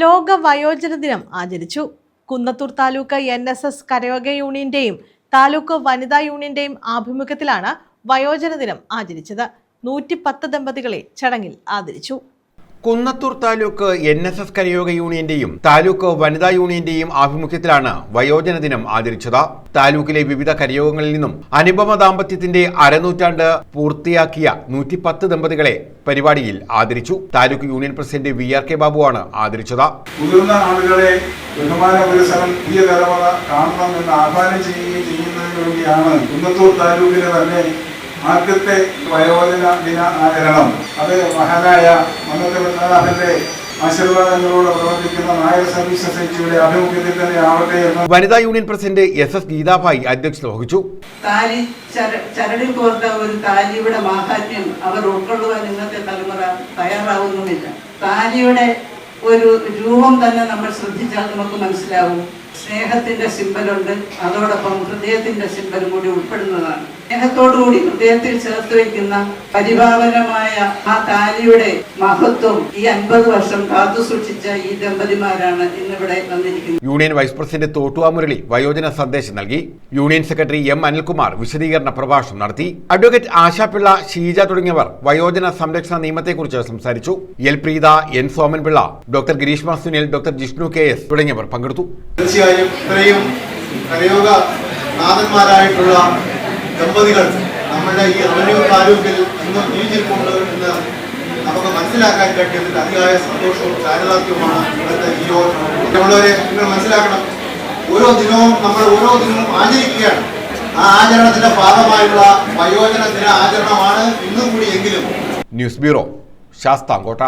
ലോക വയോജന ദിനം ആചരിച്ചു. Kunnathur taluk N S S കരയോഗ യൂണിയന്റെയും താലൂക്ക് വനിതാ യൂണിയന്റെയും ആഭിമുഖ്യത്തിലാണ് വയോജന ദിനം ആചരിച്ചത്. നൂറ്റി പത്ത് ദമ്പതികളെ ചടങ്ങിൽ ആദരിച്ചു. Kunnathur taluk N S S കരയോഗ യൂണിയന്റെയും താലൂക്ക് വനിതാ യൂണിയന്റെയും ആഭിമുഖ്യത്തിലാണ് വയോജന ദിനം ആചരിച്ചത്. താലൂക്കിലെ വിവിധ കരയോഗങ്ങളിൽ നിന്നും അനുപമ ദാമ്പത്യത്തിന്റെ അരനൂറ്റാണ്ട് പൂർത്തിയാക്കിയ നൂറ്റി പത്ത് ദമ്പതികളെ പരിപാടിയിൽ ആദരിച്ചു. Taluk union president V R K ബാബുവാണ് ആദരിച്ചത്. മുതിർന്ന ആളുകളെ ബഹുമാന പുരസരം പുതിയ തലമുറ ആഹ്വാനം ചെയ്യുകയും വേണ്ടിയാണ് കുന്നത്തൂർ താലൂക്കിലെ തന്നെ ആദ്യത്തെ വയോജന ദിന ആചരണം. അത് മഹാനായ മന്നത്തെ പത്മനാഭന്റെ ആശീർവാദങ്ങളോട് പ്രവർത്തിക്കുന്ന നായർ സർവീസ് സൊസൈറ്റിയുടെ ആഭിമുഖ്യത്തിൽ തന്നെ ആവട്ടെ എന്ന് വനിതാ union president S S Geethabhai അധ്യക്ഷത വഹിച്ചു. താലി ചരടി ചരടിൽ കോർത്ത ഒരു താലിയുടെ മാഹാത്മ്യം അവർ ഉൾക്കൊള്ളുവാൻ ഇന്നത്തെ തലമുറ തയ്യാറാവുന്നുമില്ല. താലിയുടെ ഒരു രൂപം തന്നെ നമ്മൾ ശ്രദ്ധിച്ചാൽ നമുക്ക് മനസ്സിലാവും. സ്നേഹത്തിന്റെ സിമ്പലുണ്ട്. അതോടൊപ്പം ഹൃദയത്തിന്റെ സിമ്പലും കൂടി ഉൾപ്പെടുന്നതാണ്. സ്നേഹത്തോടുകൂടി ഹൃദയത്തിൽ ചേർത്ത് വയ്ക്കുന്ന പരിഭാവനമായ ആ താലിയുടെ മഹത്വം ഈ അൻപത് വർഷം കാത്തു സൂക്ഷിച്ച ഈ ദമ്പതിമാരാണ് ഇന്നിവിടെ വന്നിരിക്കുന്നത്. Union vice president Thottuva Murali വയോജന സന്ദേശം നൽകി. യൂണിയൻ സെക്രട്ടറി എം അനിൽകുമാർ വിശദീകരണ പ്രഭാഷണം നടത്തി. അഡ്വക്കേറ്റ് ആശാപിള്ള ഷീജ തുടങ്ങിയവർ വയോജന സംരക്ഷണ നിയമത്തെക്കുറിച്ച് സംസാരിച്ചു. L Preetha N Somanpillai doctor Greeshma Sunil doctor Jishnu K S തുടങ്ങിയവർ പങ്കെടുത്തു. തീർച്ചയായും ഇത്രയും പ്രയോഗ നാഥന്മാരായിട്ടുള്ള ദമ്പതികൾ നമ്മുടെ ഈ റവന്യൂ താലൂക്കിൽ ഇന്ന് ജീവിച്ചിരിപ്പുണ്ട് എന്ന് നമുക്ക് മനസ്സിലാക്കാൻ കഴിയുന്നതിൽ അതിയായ സന്തോഷവും ചാരിതാർത്ഥ്യവുമാണ് ഇന്നത്തെ ഈ യോഗം നമ്മളവരെ നിങ്ങൾ മനസ്സിലാക്കണം. ഓരോ ദിനവും നമ്മൾ ഓരോ ദിനവും ആചരിക്കുകയാണ്. ആ ആചരണത്തിന്റെ ഭാഗമായുള്ള വയോജന ദിന ആചരണമാണ് ഇന്നും കൂടി എങ്കിലും. News bureau Sasthamkotta.